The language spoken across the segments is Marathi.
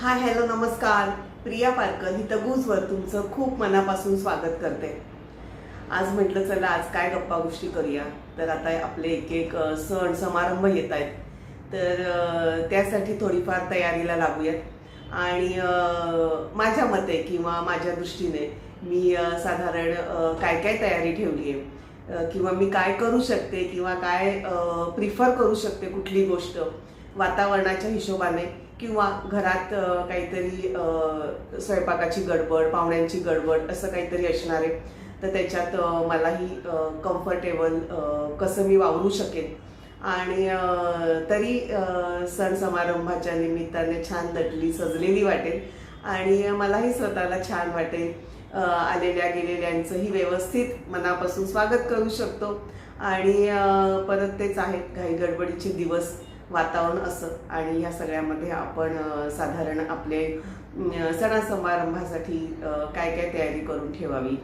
हाय हॅलो नमस्कार. प्रिया पारकर ही तगूजवर तुमचं खूप मनापासून स्वागत करते. आज म्हटलं चला आज काय गप्पा गोष्टी करूया. तर आता आपले एक एक सण समारंभ येत आहेत. तर त्यासाठी थोडीफार तयारीला लागूयात. आणि माझ्या मते किंवा माझ्या दृष्टीने मी साधारण काय काय तयारी ठेवली आहे. किंवा मी काय करू शकते किंवा काय प्रिफर करू शकते कुठली गोष्ट वातावरणाच्या हिशोबाने. किंवा घरात काहीतरी स्वयंपाकाची गडबड पाहुण्यांची गडबड असं काहीतरी असणार आहे तर त्याच्यात मलाही कम्फर्टेबल कसं मी वावरू शकेन. आणि तरी सण समारंभाच्या निमित्ताने छान दटली सजलेली वाटेल आणि मलाही स्वतःला छान वाटेल. आलेल्या गेलेल्यांचंही व्यवस्थित मनापासून स्वागत करू शकतो. आणि परत तेच आहेत काही गडबडीचे दिवस वातावरण असं. आणि ह्या सगळ्यामध्ये आपण साधारण आपले सणासमारंभासाठी काय काय तयारी करून ठेवावी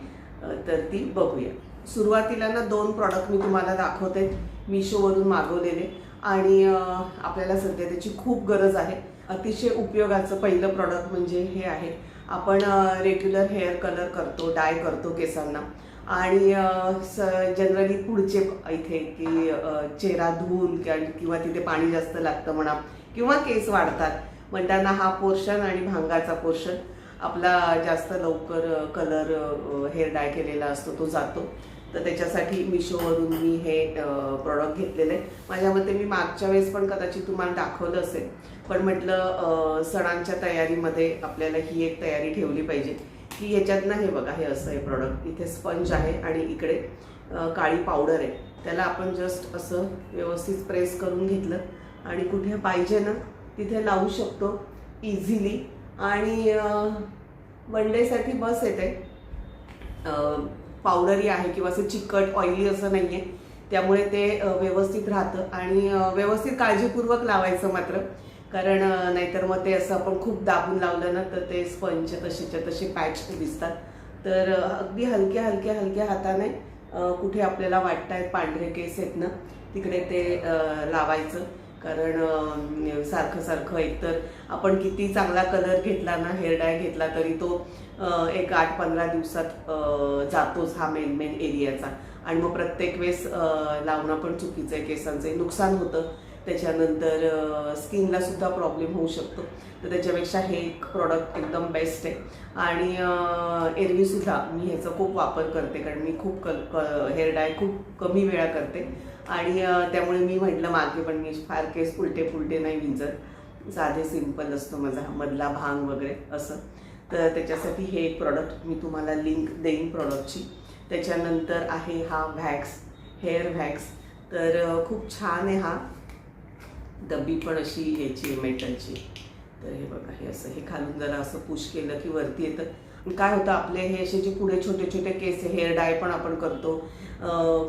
तर ती बघूया. सुरुवातीला ना दोन प्रॉडक्ट मी तुम्हाला दाखवते मिशोवरून मागवलेले. आणि आपल्याला सध्या त्याची खूप गरज आहे. अतिशय उपयोगाचं पहिलं प्रॉडक्ट म्हणजे हे आहे. आपण रेग्युलर हेअर कलर करतो डाय करतो केसांना. आणि जनरली पुढचे इथे की चेहरा धुवून किंवा- तिथे पाणी जास्त लागतं म्हणा किंवा केस वाढतात म्हणताना हा पोर्शन आणि भांगाचा पोर्शन आपला जास्त लवकर कलर हेअर डाय केलेला असतो तो जातो. तर त्याच्यासाठी मिशोवरून मी हे प्रॉडक्ट घेतलेलं आहे. माझ्या मते मी मागच्या वेळेस पण कदाचित तुम्हाला दाखवलं असेल. पण म्हटलं सणांच्या तयारीमध्ये आपल्याला ही एक तयारी ठेवली पाहिजे. की याच्यातनं हे बघा हे असं हे प्रॉडक्ट इथे स्पंज आहे आणि इकडे काळी पावडर आहे. त्याला आपण जस्ट असं व्यवस्थित प्रेस करून घेतलं आणि कुठे पाहिजे ना तिथे लावू शकतो इझिली आणि वन डेसाठी बस येते. पावडरी आहे किंवा असं चिकट ऑइली असं नाही आहे त्यामुळे ते व्यवस्थित राहतं. आणि व्यवस्थित काळजीपूर्वक लावायचं मात्र. कारण नाहीतर मग ते असं आपण खूप दाबून लावलं ना तर ते स्पंज तशीच्या तसे पॅच दिसतात. तर अगदी हलक्या हलक्या हलक्या हाताने कुठे आपल्याला वाटत आहेत पांढरे केस आहेत ना तिकडे ते लावायचं. कारण सारखं सारखं एकतर आपण किती चांगला कलर घेतला ना हेअर डाय घेतला तरी तो एक आठ पंधरा दिवसात जातोच हा मेन मेन एरियाचा. आणि मग प्रत्येक वेळेस लावणं पण चुकीचं आहे केसांचे नुकसान होतं. त्याच्यानंतर स्किनला सुद्धा प्रॉब्लेम होऊ शकतो. तर त्याच्यापेक्षा हे एक प्रॉडक्ट एकदम बेस्ट आहे. आणि एरवीसुद्धा मी ह्याचा खूप वापर करते कारण मी खूप कल क हेअर डाय खूप कमी वेळा करते. आणि त्यामुळे मी म्हटलं मागे पण मी फार केस उलटे फुलटे नाही विंजत. साधे सिंपल असतो माझा मधला भांग वगैरे असं. तर त्याच्यासाठी हे एक प्रॉडक्ट मी तुम्हाला लिंक देईन प्रॉडक्टची त्याच्यानंतर आहे हा व्हॅक्स हेअर व्हॅक्स तर खूप छान आहे हा. डब्बी पण अशी याची मेटलची. तर हे बघा हे असं हे खालून जरा असं पुश केलं की वरती येतं. काय होतं आपले हे असे जे पुढे छोटे छोटे केस हेअर डाय पण आपण करतो.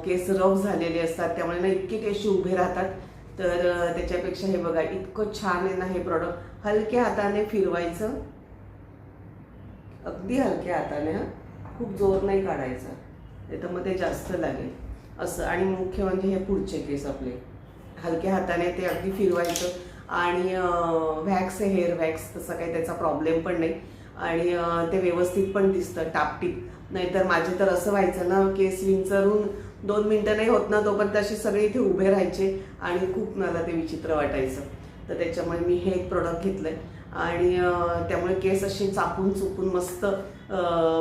केस रफ झालेले असतात त्यामुळे ना इतके केस उभे राहतात. तर त्याच्यापेक्षा हे बघा इतकं छान आहे ना हे प्रॉडक्ट हलक्या हाताने फिरवायचं. अगदी हलक्या हाताने हा. खूप जोर नाही काढायचा. नाही तर मग ते जास्त लागेल. असं आणि मुख्य म्हणजे हे पुढचे केस आपले. हलक्या हाताने ते अगदी फिरवायचं. आणि व्हॅक्स हेअर वॅक्स तसा काही त्याचा प्रॉब्लेम पण नाही. आणि ते व्यवस्थित पण दिसतं टापटीप. नाहीतर माझे तर असं व्हायचं ना केस विंचरून दोन मिनटं नाही होत ना तोपर्यंत अशी सगळी इथे उभे राहायचे. आणि खूप मला ते विचित्र वाटायचं. तर त्याच्यामुळे मी हे एक प्रोडक्ट घेतलं आहे आणि त्यामुळे केस असे चापून चुपून मस्त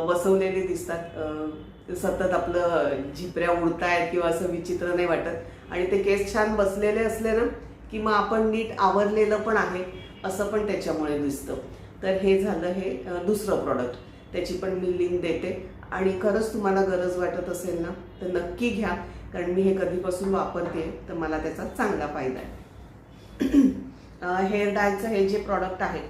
बसवलेले दिसतात. सतत आपलं झिपऱ्या उडतायत किंवा असं विचित्र नाही वाटत. आणि ते केस छान बसलेले असले ना की मग आपण नीट आवरलेलं पण आहे असं पण त्याच्यामुळे दिसतं. तर हे झालं हे दुसरं प्रॉडक्ट त्याची पण मी लिंक देते. आणि खरंच तुम्हाला गरज वाटत असेल ना तर नक्की घ्या. कारण मी हे कधीपासून वापरते तर मला त्याचा चांगला फायदा आहे. हेअर डायचं हे जे प्रॉडक्ट आहे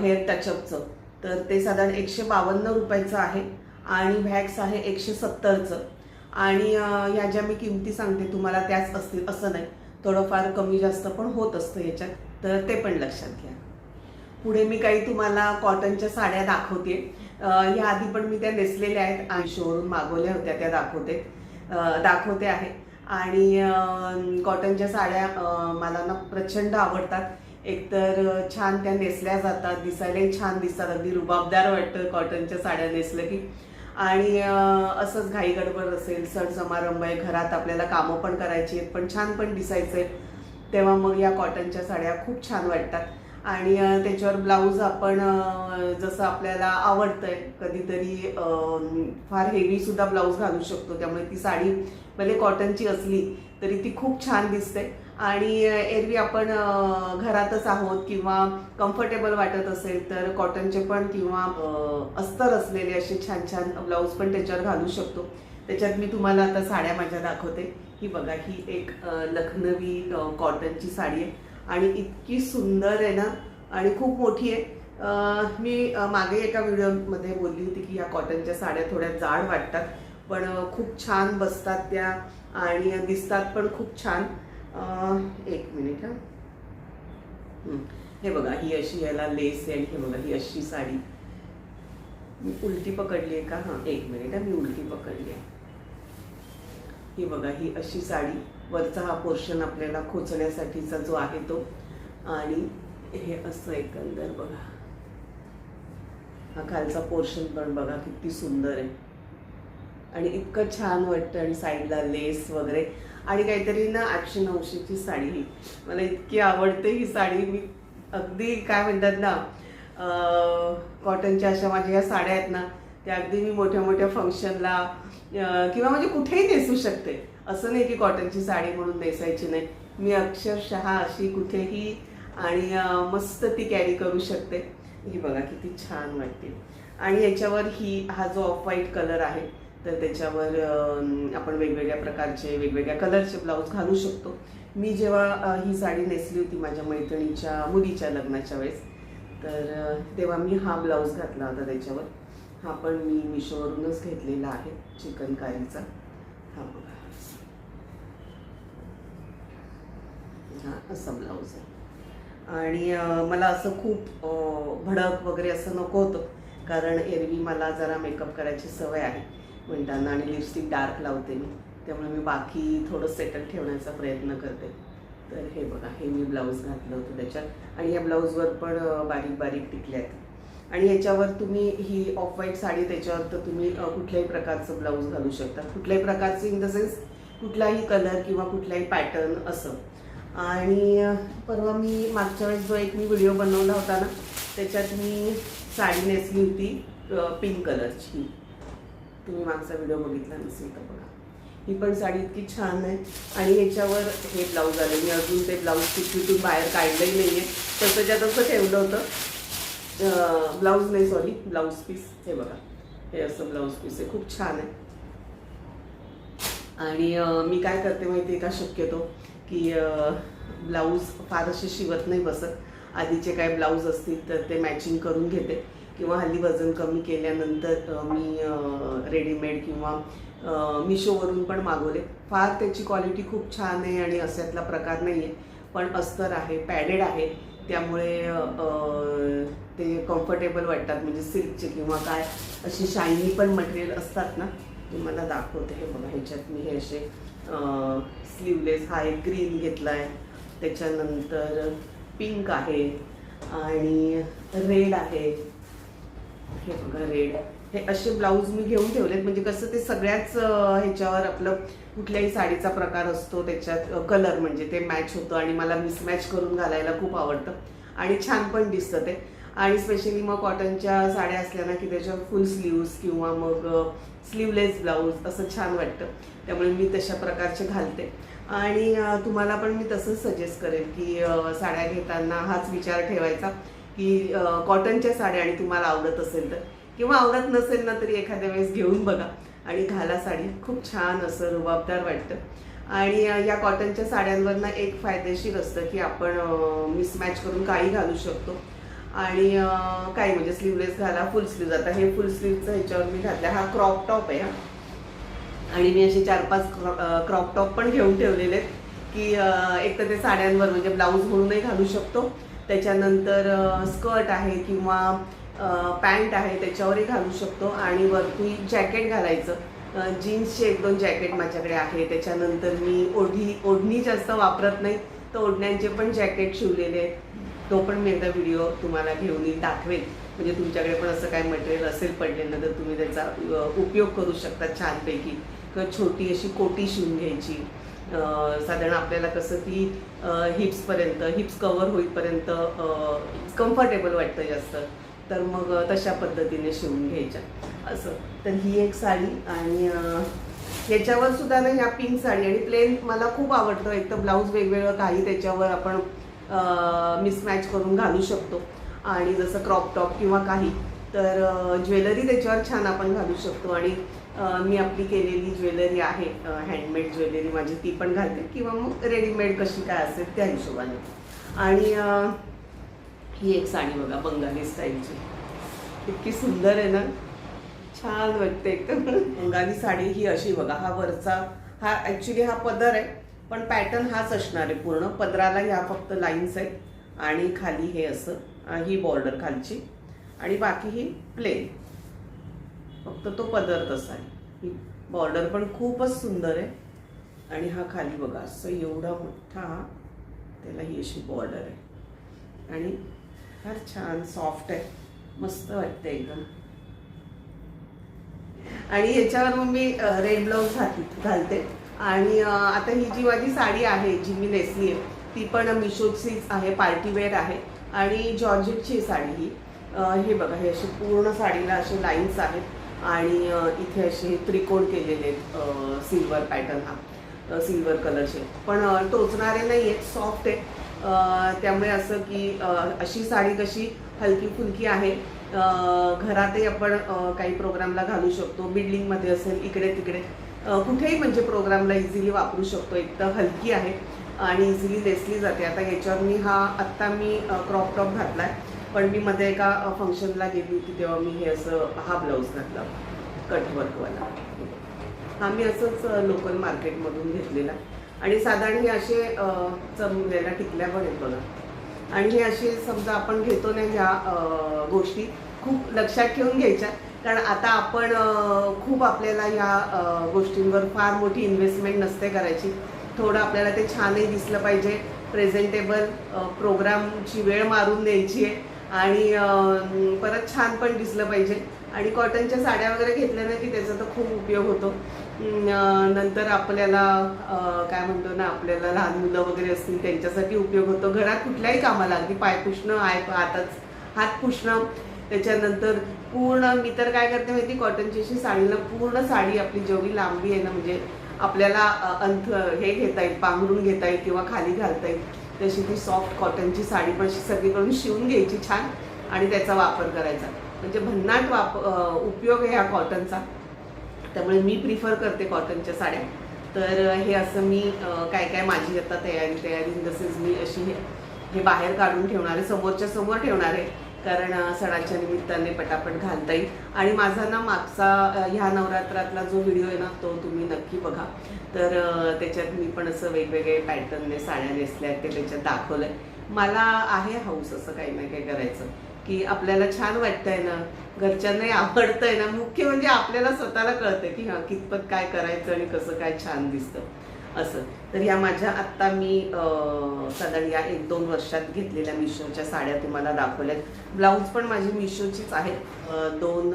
हेअर टचअपचं तर ते साधारण एकशे बावन्न रुपयाचं आहे. आणि व्हॅक्स आहे एकशे सत्तरचं. आणि या ह्या ज्या मी किमती सांगते तुम्हाला त्याच असतील असं नाही. थोडंफार कमी जास्त पण होत असतं याच्यात तर ते पण लक्षात घ्या. पुढे मी काही तुम्हाला कॉटनच्या साड्या दाखवते. ह्या आधी पण मी त्या नेसलेल्या आहेत. आणि मागवल्या होत्या त्या दाखवते. दाखवते आहे. आणि कॉटनच्या साड्या मला ना प्रचंड आवडतात. एकतर छान त्या नेसल्या जातात दिसायलाही छान दिसतात. अगदी रुबाबदार वाटतं कॉटनच्या साड्या नेसलं की. आणि असंच घाई गडबड असेल सण समारंभ आहे घरात आपल्याला कामं पण करायची आहेत पण छान पण दिसायचं आहे तेव्हा मग या कॉटनच्या साड्या खूप छान वाटतात. आणि त्याच्यावर ब्लाऊज आपण जसं आपल्याला आवडतंय कधीतरी फार हेवी सुद्धा ब्लाऊज घालू शकतो त्यामुळे ती साडी भले कॉटनची असली तरी ती खूप छान दिसते. आणि एरवी आपण घरातच आहोत किंवा कम्फर्टेबल वाटत असेल तर कॉटनचे पण किंवा अस्तर असलेले असे छान छान ब्लाऊज पण त्याच्यावर घालू शकतो. त्याच्यात मी तुम्हाला आता साड्या माझ्या दाखवते. ही बघा ही एक लखनवी कॉटनची साडी आहे. आणि इतकी सुंदर आहे ना आणि खूप मोठी आहे. मी मागे एका व्हिडिओमध्ये बोलली होती की ह्या कॉटनच्या साड्या थोड्या जाड वाटतात पण खूप छान बसतात त्या आणि दिसतात पण खूप छान. एक मिनिट हा. हे. बघा ही अशी याला लेस आहे आणि हे बघा ही अशी साडी. मी उलटी पकडली आहे का? हां एक मिनिट हा मी उलटी पकडली आहे. ही बघा ही अशी साडी. वरचा हा पोर्शन आपल्याला खोचण्यासाठीचा जो आहे तो. आणि हे असं एकंदर बघा. हा खालचा पोर्शन पण बघा किती सुंदर आहे. आणि इतकं छान वाटतं आणि साईडला लेस वगैरे. आणि काहीतरी ना आठशे नऊशेची साडी. ही मला इतकी आवडते ही साडी. मी अगदी काय म्हणतात ना कॉटनच्या अशा माझ्या ह्या साड्या आहेत ना त्या अगदी मी मोठ्या मोठ्या फंक्शनला किंवा म्हणजे कुठेही नेसू शकते. असं नाही की कॉटनची साडी म्हणून नेसायची नाही. मी अक्षरशः अशी कुठेही आणि मस्त ती कॅरी करू शकते. ही बघा किती छान वाटते. आणि याच्यावर ही हा जो ऑफ व्हाईट कलर आहे तर त्याच्यावर आपण वेगवेगळ्या प्रकारचे वेगवेगळ्या कलरचे ब्लाऊज घालू शकतो. मी जेव्हा ही साडी नेसली होती माझ्या मैत्रिणीच्या मुलीच्या लग्नाच्या वेळेस तर तेव्हा मी हा ब्लाऊज घातला होता त्याच्यावर. हा पण मी मिशोवरूनच घेतलेला आहे चिकनकारीचा. हा बघा. हा असा ब्लाऊज आहे. आणि मला असं खूप भडक वगैरे असं नको होतं कारण एरवी मला जरा मेकअप करायची सवय आहे. म्हणताना आणि लिपस्टिक डार्क लावते मी. त्यामुळे मी बाकी थोडं सेटल ठेवण्याचा प्रयत्न करते. तर हे बघा हे मी ब्लाऊज घातलं होतं त्याच्यात. आणि या ब्लाऊजवर पण बारीक बारीक टिकल्या आहेत. आणि याच्यावर तुम्ही ही ऑफ व्हाईट साडी त्याच्यावर तर तुम्ही कुठल्याही प्रकारचं ब्लाऊज घालू शकता. कुठल्याही प्रकारचं इन द सेन्स कुठलाही कलर किंवा कुठलाही पॅटर्न असं. आणि परवा मी मागच्या वेळेस जो एक मी व्हिडिओ बनवला होता ना त्याच्यात मी साडी नेसली होती पिंक कलरची तुम्ही मागचा व्हिडिओ बघितला नसेल तर बघा. ही पण साडी इतकी छान आहे. आणि याच्यावर हे ब्लाऊज आले. मी अजून ते ब्लाऊज तिथून बाहेर काढलंही नाही आहे तसंच्या तसं ठेवलं होतं. ब्लाऊज नाही सॉरी ब्लाऊज पीस हे बघा. हे असं ब्लाऊज पीस आहे. खूप छान आहे. आणि मी काय करते माहिती आहे का? शक्यतो की ब्लाऊज फार असे शिवत नाही बसत. आधीचे काय ब्लाऊज असतील तर ते मॅचिंग करून घेते. किंवा हल्ली वजन कमी केल्यानंतर मी रेडीमेड किंवा मिशोवरून पण मागवले. फार त्याची क्वालिटी खूप छान आहे आणि अशातला प्रकार नाही आहे पण अस्तर आहे पॅडेड आहे. त्यामुळे ते कम्फर्टेबल वाटतात. म्हणजे सिल्कचे किंवा काय अशी शायनी पण मटेरियल असतात ना तुम्हाला दाखवते. हे बघा ह्याच्यात मी हे असे स्लीवलेस हा एक ग्रीन घेतला आहे त्याच्यानंतर पिंक आहे आणि रेड आहे. हे बघा रेड. हे असे ब्लाऊज मी घेऊन ठेवलेत. म्हणजे कसं ते सगळ्याच ह्याच्यावर आपलं कुठल्याही साडीचा प्रकार असतो त्याच्यात कलर म्हणजे ते मॅच होतं आणि मला मिसमॅच करून घालायला खूप आवडतं. आणि छान पण दिसतं ते. आणि स्पेशली मग कॉटनच्या साड्या असल्या ना की त्याच्यावर फुल स्लीव्स किंवा मग स्लीवलेस ब्लाऊज असं छान वाटतं. त्यामुळे मी तशा प्रकारचे घालते. आणि तुम्हाला पण मी तसंच सजेस्ट करेन की साड्या घेताना हाच विचार ठेवायचा. की कॉटनच्या साड्या आणि तुम्हाला आवडत असेल तर. किंवा आवडत नसेल ना तरी एखाद्या वेळेस घेऊन बघा. आणि घाला साडी. खूप छान असं रुबाबदार वाटतं. आणि या कॉटनच्या साड्यांवर ना एक फायदेशीर असतं की आपण मिसमॅच करून काही घालू शकतो. आणि काही म्हणजे स्लीवलेस घाला फुल स्लीव आता हे फुल स्लीवचं ह्याच्यावर मी घातलं हा क्रॉप टॉप आहे हा. आणि मी असे चार पाच क्रॉप टॉप पण घेऊन ठेवलेले आहेत. की एक तर ते साड्यांवर म्हणजे ब्लाऊज म्हणूनही घालू शकतो. त्याच्यानंतर स्कर्ट आहे किंवा पॅन्ट आहे त्याच्यावरही घालू शकतो आणि वरती जॅकेट घालायचं. जीन्सचे एक दोन जॅकेट माझ्याकडे आहे. त्याच्यानंतर मी ओढी ओढणी जास्त वापरत नाही. तर ओढण्यांचे पण जॅकेट शिवलेले आहेत. तो पण मी एकदा व्हिडिओ तुम्हाला घेऊन येईल दाखवेन म्हणजे तुमच्याकडे पण असं काय मटेरियल असेल पडलेलं तर तुम्ही त्याचा उपयोग करू शकता छानपैकी. किंवा छोटी अशी कोटी शिवून घ्यायची. साधारण आपल्याला कसं की हिप्सपर्यंत हिप्स कवर होईपर्यंत कम्फर्टेबल वाटतं जास्त तर मग तशा पद्धतीने शिवून घ्यायच्या. असं. तर ही एक साडी आणि याच्यावर सुद्धा ना ह्या पिंक साडी आणि प्लेन मला खूप आवडतं. एक तर ब्लाऊज वेगवेगळं काही त्याच्यावर आपण मिसमॅच करून घालू शकतो. आणि जसं क्रॉप टॉप किंवा काही तर ज्वेलरी त्याच्यावर छान आपण घालू शकतो. आणि मी आपली केलेली ज्वेलरी आहे हँडमेड ज्वेलरी माझी ती पण घालते. किंवा मग रेडीमेड कशी काय असेल त्या हिशोबाने. आणि ही एक साडी बघा बंगाली स्टाईलची इतकी सुंदर आहे ना. छान वाटते एकदम. बंगाली साडी ही अशी बघा हा वरचा हा ॲक्च्युली हा पदर आहे पण पॅटर्न हाच असणार आहे पूर्ण. पदराला ह्या फक्त लाईन्स आहेत आणि खाली हे असं ही बॉर्डर खालची. आणि बाकी ही प्लेन फक्त तो पदर तसा आहे. ही बॉर्डर पण खूपच सुंदर आहे. आणि हा खाली बघा असं एवढा मोठा हा त्याला ही अशी बॉर्डर आहे. आणि फार छान सॉफ्ट आहे. मस्त वाटते एकदम. आणि याच्यावर मग मी रेड ब्लाऊज घात घालते. आणि आता ही जी माझी साडी आहे जी मी नेसली आहे ती पण मिशोचीच आहे पार्टीवेअर आहे. आणि जॉर्जेटची साडी ही. हे बघा हे अशी पूर्ण साडीला असे लाईन्स आहेत. आणि इथे असे त्रिकोण केलेले आहेत सिल्वर पॅटर्न हा सिल्वर कलरचे. पण टोचणारे नाही आहेत सॉफ्ट आहे. त्यामुळे असं की अशी साडी कशी हलकी फुलकी आहे घरातही आपण काही प्रोग्रामला घालू शकतो बिल्डिंगमध्ये असेल इकडे तिकडे कुठेही म्हणजे प्रोग्रामला इझिली वापरू शकतो. एक तर हलकी आहे आणि इझिली नेसली जाते. आता याच्यावर मी हा आत्ता मी क्रॉप टॉप घातला आहे पण मी मध्ये एका फंक्शनला गेली होती तेव्हा मी हे असं हा ब्लाऊज घातला कटवर्कवाला हा मी असंच लोकल मार्केटमधून घेतलेला. आणि साधारण हे असे चमून चमलेल्या टिकल्या पण आहेत बघा. आणि हे असे समजा आपण घेतो ना ह्या गोष्टी खूप लक्षात ठेवून घ्यायच्या. कारण आता आपण खूप आपल्याला ह्या गोष्टींवर फार मोठी इन्व्हेस्टमेंट नसते करायची. थोडं आपल्याला ते छानही दिसलं पाहिजे. प्रेझेंटेबल प्रोग्रामची वेळ मारून द्यायची आहे. आणि परत छान पण दिसलं पाहिजे. आणि कॉटनच्या साड्या वगैरे घेतल्या ना की त्याचा तर खूप उपयोग होतो. नंतर आपल्याला काय म्हणतो ना आपल्याला लहान मुलं वगैरे असतील त्यांच्यासाठी उपयोग होतो. घरात कुठल्याही कामाला अगदी पाय पुसणं आय हातच हात पुसणं. त्याच्यानंतर पूर्ण मी तर काय करते माहिती कॉटनची अशी साडीला पूर्ण साडी आपली जेवढी लांबी आहे ना म्हणजे आपल्याला अंथ हे घेता येईल पांघरून घेता येईल किंवा खाली घालता येईल. तशी ती सॉफ्ट कॉटनची साडी पण अशी सगळीकडून शिवून घ्यायची छान आणि त्याचा वापर करायचा. म्हणजे भन्नाट वाप उपयोग आहे ह्या कॉटनचा त्यामुळे मी प्रिफर करते कॉटनच्या साड्या. तर हे असं मी काय काय माझी आता तयारी तयारी तसेच मी अशी हे हे बाहेर काढून ठेवणार आहे समोरच्या समोर ठेवणार आहे कारण सणाच्या निमित्ताने पटापट घालता येईल. आणि माझा ना मागचा ह्या नवरात्रातला जो व्हिडिओ आहे ना तो तुम्ही नक्की बघा. तर त्याच्यात मी पण असं वेगवेगळे पॅटर्नने साड्या नेसल्या ते त्याच्यात दाखवलंय. मला आहे हाऊस असं काही ना काही करायचं की आपल्याला छान वाटतंय ना घरच्यांनाही आवडतंय ना मुख्य म्हणजे आपल्याला स्वतःला कळतं की हा कितपत काय करायचं आणि कसं काय छान दिसतं असं. तर ह्या माझ्या आत्ता मी साधारण या एक दोन वर्षात घेतलेल्या मिशोच्या साड्या तुम्हाला दाखवल्यात. ब्लाऊज पण माझी मिशोचीच आहेत. दोन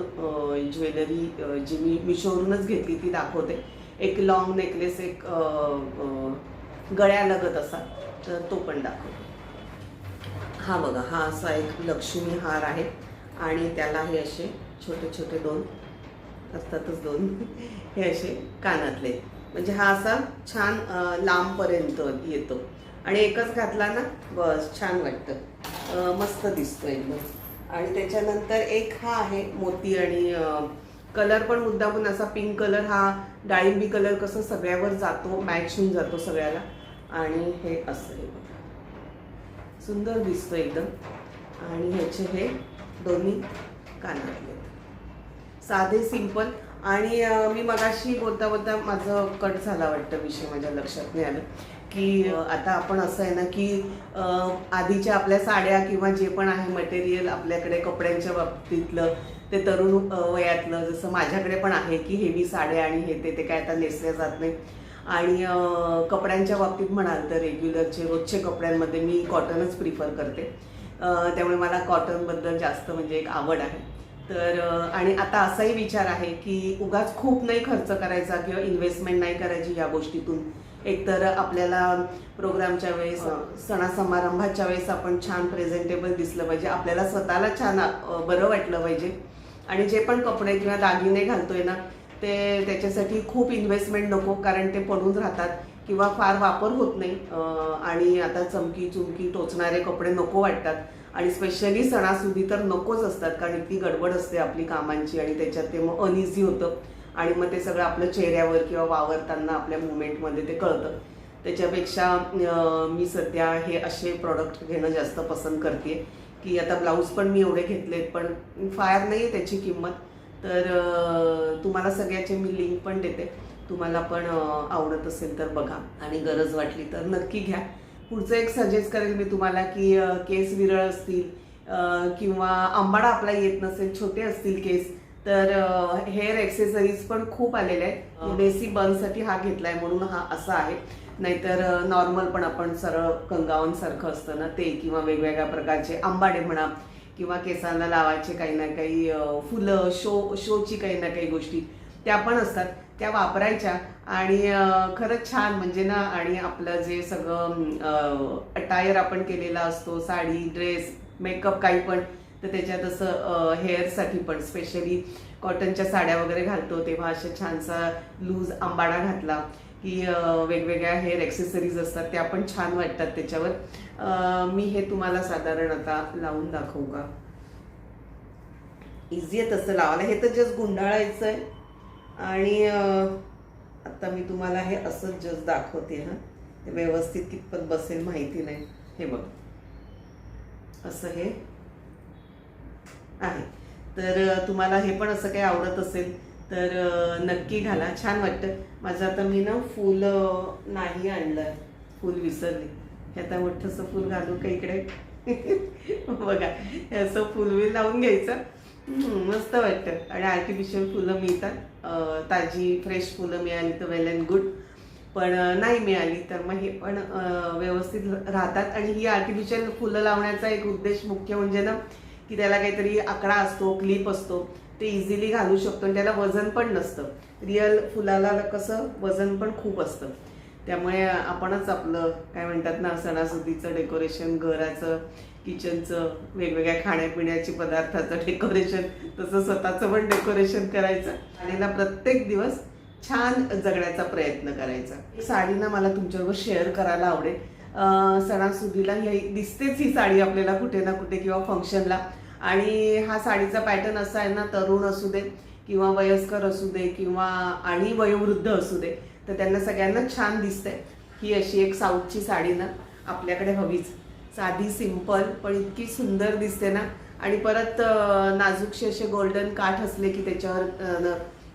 ज्वेलरी जी मी मिशोवरूनच घेतली ती दाखवते. एक लॉंग नेकलेस एक गळ्या लगत गळ्यालगत असा तर तो पण दाखवतो. हा बघा हा असा एक लक्ष्मी हार आहे आणि त्याला हे असे छोटे छोटे दोन असतातच दोन हे असे कानातले. म्हणजे हा असा छान लांबपर्यंत येतो. आणि एकच घातला ना बस छान वाटतं. मस्त दिसतो एकदम. आणि त्याच्यानंतर एक हा आहे मोती आणि कलर पण मुद्दामून असा पिंक कलर हा डाळिंबी कलर कसं सगळ्यावर जातो मॅच होऊन जातो सगळ्याला. आणि हे असं हे बघा. सुंदर दिसतो एकदम. आणि ह्याचे हे दोन्ही कानातले. साधे सिंपल आणि मी मगाशी बोलता बोलता माझं कट झाला वाटतं विषय माझ्या लक्षात नाही आलं. की आता आपण असं आहे ना की आधीच्या आपल्या साड्या किंवा जे पण आहे मटेरियल आपल्याकडे कपड्यांच्या बाबतीतलं ते तरुण वयातलं जसं माझ्याकडे पण आहे की हेवी साड्या आणि हे ते ते काय आता नेसल्या जात नाही. आणि कपड्यांच्या बाबतीत म्हणाल तर रेग्युलरचे रोजचे कपड्यांमध्ये मी कॉटनच प्रिफर करते. त्यामुळे मला कॉटनबद्दल जास्त म्हणजे एक आवड आहे. तर आणि आता असाही विचार आहे की उगाच खूप नाही खर्च करायचा किंवा इन्व्हेस्टमेंट नाही करायची या गोष्टीतून. एकतर आपल्याला प्रोग्रामच्या वेळेस अं, सणासमारंभाच्या वेळेस आपण छान प्रेझेंटेबल दिसलं पाहिजे. आपल्याला स्वतःला छान बरं वाटलं पाहिजे. आणि जे पण कपडे किंवा दागिने घालतोय ना ते त्याच्यासाठी खूप इन्व्हेस्टमेंट नको कारण ते पडून राहतात किंवा फार वापर होत नाही. आणि आता चमकी चुमकी टोचणारे कपडे नको वाटतात. आणि स्पेशली सणासुदी तर नकोच असतात कारण इतकी गडबड असते आपली कामांची आणि त्याच्यात ते मग अनइझी होतं. आणि मग ते सगळं आपलं चेहऱ्यावर किंवा वावरताना आपल्या मुवमेंटमध्ये ते कळतं. त्याच्यापेक्षा मी सध्या हे असे प्रॉडक्ट घेणं जास्त पसंत करते की आता ब्लाऊज पण मी एवढे घेतलेत पण फार नाही आहे त्याची किंमत. तर तुम्हाला सगळ्याचे मी लिंक पण देते. तुम्हाला पण आवडत असेल तर बघा. आणि गरज वाटली तर नक्की घ्या. पुढचं एक सजेस्ट करेल मी तुम्हाला की केस विरळ असतील किंवा आंबाडा आपला येत नसेल छोटे असतील केस तर हेअर एक्सेसरीज पण खूप आलेले आहेत. बेसी बर्नसाठी हा घेतलाय म्हणून हा असा आहे. नाहीतर नॉर्मल पण आपण सरळ कंगावन सारखं असतं ना ते किंवा वेगवेगळ्या प्रकारचे आंबाडे म्हणा किंवा केसांना लावायचे काही ना काही फुलं शो शोची काही ना काही गोष्टी त्या पण असतात त्या वापरायच्या. आणि खरंच छान म्हणजे ना आणि आपलं जे सगळं अटायर आपण केलेला असतो साडी ड्रेस मेकअप काही पण तर त्याच्यात असं हेअरसाठी पण स्पेशली कॉटनच्या साड्या वगैरे घालतो तेव्हा अशा छानसा लूज आंबाडा घातला. की वेगवेगळ्या हेअर ॲक्सेसरीज असतात त्या पण छान वाटतात त्याच्यावर. मी हे तुम्हाला साधारण आता लावून दाखवू का? इझी आहे तसं लावायला. हे तर जस्ट गुंडाळायचं आहे आणि आता मी तुम्हाला हे असंच जस्ट दाखवते हां. ते व्यवस्थित कितपत बसेल माहिती नाही. हे बघ. असं हे आहे. तर तुम्हाला हे पण असं काही आवडत असेल तर नक्की घाला. छान वाटतं माझं आता मी ना फूल नाही आणलं फूल विसरली. हे आता मोठंसं फूल घालू का इकडे? बघा. हे असं फुलविल लावून घ्यायचं. मस्त वाटतं. आणि आर्टिफिशियल फुलं मिळतात. ताजी फ्रेश फुलं मिळाली तर वेल अँड गुड पण नाही मिळाली तर मग हे पण व्यवस्थित राहतात. आणि ही आर्टिफिशियल फुलं लावण्याचा एक उद्देश मुख्य म्हणजे ना की त्याला काहीतरी आकडा असतो क्लिप असतो. ते इझिली घालू शकतो आणि त्याला वजन पण नसतं. रिअल फुलाला कसं वजन पण खूप असतं. त्यामुळे आपणच आपलं काय म्हणतात ना सणासुदीचं डेकोरेशन घराचं किचनचं वेगवेगळ्या खाण्यापिण्याची पदार्थाचं डेकोरेशन तसं स्वतःचं पण डेकोरेशन करायचं. आणि ना प्रत्येक दिवस छान जगण्याचा प्रयत्न करायचा. साडी ना मला तुमच्याबरोबर शेअर करायला आवडेल. सणासुदीला ही दिसतेच ही साडी आपल्याला कुठे ना कुठे किंवा फंक्शनला आणि हा साडीचा पॅटर्न असा आहे ना तरुण असू दे किंवा वयस्कर असू दे किंवा आणि वयोवृद्ध असू दे तर त्यांना सगळ्यांना छान दिसते ही अशी एक साऊथची साडी ना आपल्याकडे हवीच. साधी सिंपल पण इतकी सुंदर दिसते ना. आणि परत नाजूकशी असे गोल्डन काठ असले की त्याच्यावर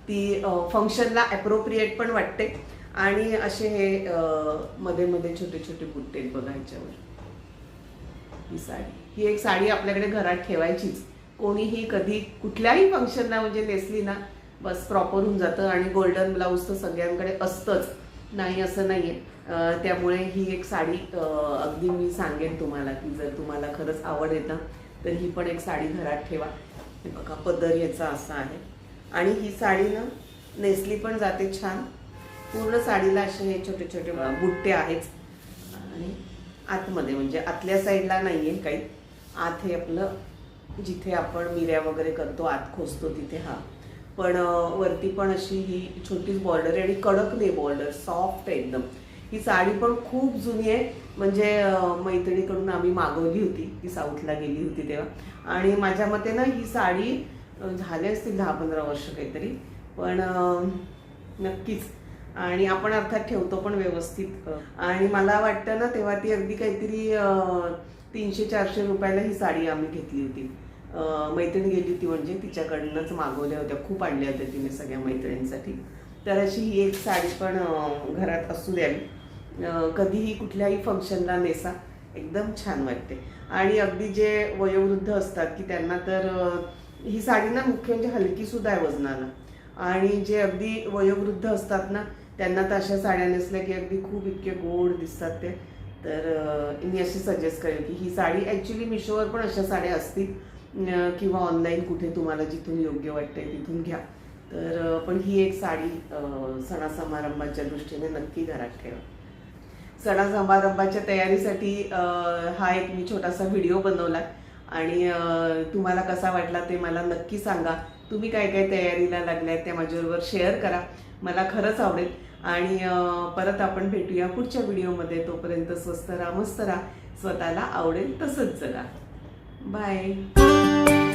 ती फंक्शनला ॲप्रोप्रिएट पण वाटते. आणि असे हे मध्ये मध्ये छोटे छोटे बुट्टे आहेत बघा ह्याच्यावर. ही साडी. ही एक साडी आपल्याकडे घरात ठेवायचीच. कोणीही कधी कुठल्याही फंक्शनला म्हणजे नेसली ना बस प्रॉपर होऊन जातं आणि गोल्डन ब्लाऊज तर सगळ्यांकडे असतंच. नाही असं नाही आहे त्यामुळे ही एक साडी अगदी मी सांगेन तुम्हाला की जर तुम्हाला खरंच आवड येतं तर ही पण एक साडी घरात ठेवा. हे बघा पदर याचा असा आहे. आणि ही साडी ना नेसली पण जाते छान. पूर्ण साडीला असे हे छोटे छोटे बुट्टे आहेच. आणि आतमध्ये म्हणजे आतल्या साईडला नाही आहे काही. आत हे आपलं जिथे आपण मिऱ्या वगैरे करतो आत खोसतो तिथे हा. पण वरती पण अशी ही छोटीच बॉर्डर आहे आणि कडक नाही बॉर्डर सॉफ्ट आहे एकदम. ही साडी पण खूप जुनी आहे. म्हणजे मैत्रिणीकडून आम्ही मागवली होती. ती साऊथला गेली होती तेव्हा. आणि माझ्या मते ना ही साडी झाले असतील दहा पंधरा वर्ष काहीतरी. पण नक्कीच. आणि आपण अर्थात ठेवतो पण व्यवस्थित. आणि मला वाटतं ना तेव्हा ती अगदी काहीतरी तीनशे चारशे रुपयाला ही साडी आम्ही घेतली होती. मैत्रीण गेली होती म्हणजे तिच्याकडनंच मागवल्या होत्या खूप आणल्या होत्या तिने सगळ्या मैत्रिणींसाठी. तर अशी ही एक साडी पण घरात असू द्यावी कधीही कुठल्याही फंक्शनला नेसा एकदम छान वाटते. आणि अगदी जे वयोवृद्ध असतात की त्यांना तर ही साडी ना मुख्य म्हणजे हलकीसुद्धा आहे वजनाला. आणि जे अगदी वयोवृद्ध असतात ना त्यांना तर अशा साड्या नेसल्या की अगदी खूप इतके गोड दिसतात ते. तर मी अशी सजेस्ट करेन की ही साडी ॲक्च्युली मिशोवर पण अशा साड्या असतील किंवा ऑनलाईन कुठे तुम्हाला जिथून योग्य वाटते तिथून घ्या. तर पण ही एक साडी सणा सणासमारंभाच्या दृष्टीने नक्की घरात ठेवा. सणा समारंभाच्या तयारीसाठी हा एक मी छोटासा व्हिडिओ बनवला. आणि तुम्हाला कसा वाटला ते मला नक्की सांगा. तुम्ही काय काय तयारीला लागल्यात त्या माझ्याबरोबर शेअर करा. मला खरंच आवडेल. आणि परत आपण भेटूया पुढच्या व्हिडिओमध्ये. तोपर्यंत स्वस्त राहा मस्त राहा. स्वतःला आवडेल तसंच जगा. बाय.